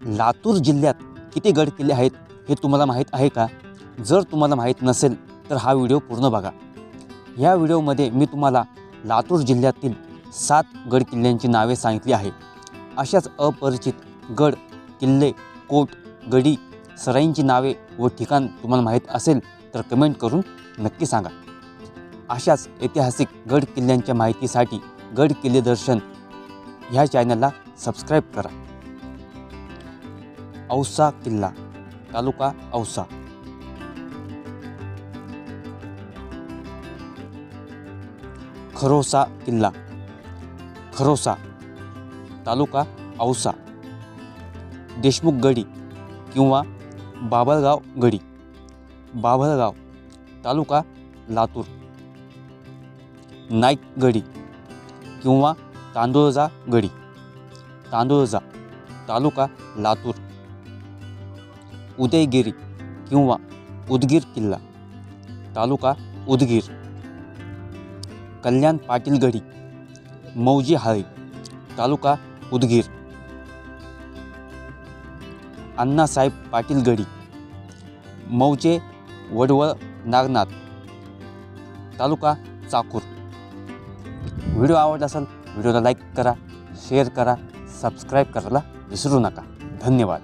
लातूर जिल्ह्यात किती गड किल्ले आहेत हे तुम्हाला माहीत आहे का? जर तुम्हाला माहीत नसेल तर हा व्हिडिओ पूर्ण बघा. ह्या व्हिडिओमध्ये मी तुम्हाला लातूर जिल्ह्यातील सात गड किल्ल्यांची नावे सांगितली आहे अशाच अपरिचित गड किल्ले कोट गडी सराईंची नावे व ठिकाण तुम्हाला माहीत असेल तर कमेंट करून नक्की सांगा. अशाच ऐतिहासिक गड किल्ल्यांच्या माहितीसाठी गड किल्ले दर्शन ह्या चॅनलला सबस्क्राईब करा. औसा किल्ला तालुका औसा. खरोसा किल्ला खरोसा तालुका औसा. देशमुख गडी किंवा बाभळगाव गडी बाभळगाव तालुका लातूर. नाईक गडी किंवा तांदूळजा गडी तांदूळजा तालुका लातूर. उदयगिरी किंवा उदगीर किल्ला तालुका उदगीर. कल्याण पाटील गडी मौजी हाळी तालुका उदगीर. अण्णासाहेब पाटील गडी मौजे वडवळ नागनाथ तालुका चाकूर. व्हिडिओ आवडला असेल व्हिडिओला लाईक करा शेअर करा सबस्क्राईब करायला विसरू नका. धन्यवाद.